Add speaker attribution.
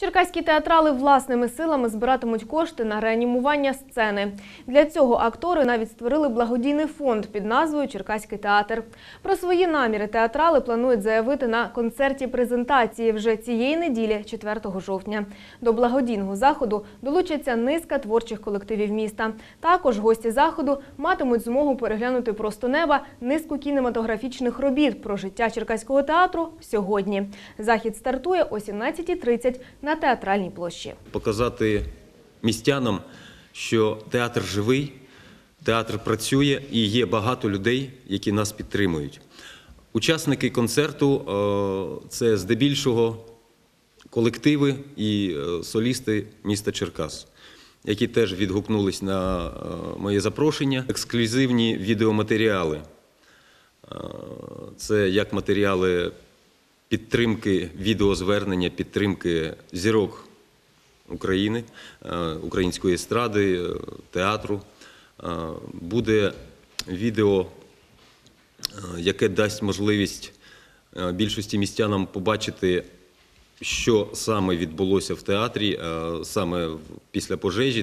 Speaker 1: Черкаські театрали власними силами збиратимуть кошти на реанімування сцени. Для цього актори навіть створили благодійний фонд під назвою Черкаський театр. Про свої наміри театрали планують заявити на концерті презентації вже цієї неділі, 4 жовтня. До благодійного заходу долучаться низка творчих колективів міста. Також гості заходу матимуть змогу переглянути просто неба низку кінематографічних робіт про життя Черкаського театру сьогодні. Захід стартує о 17.30 на театральній площі.
Speaker 2: показати містянам, що театр живий, театр працює і є багато людей, які нас підтримують. Учасники концерту е, це здебільшого колективи і е, солісти міста Черкас, які теж відгукнулись на е, моє запрошення. Ексклюзивні відеоматеріали. Це як матеріали підтримки, відеозвернення, підтримки зірок України, е, української естради, е, театру. Е, Буде відео, яке дасть можливість більшості містянам побачити, що саме відбулося в театрі, саме після пожежі.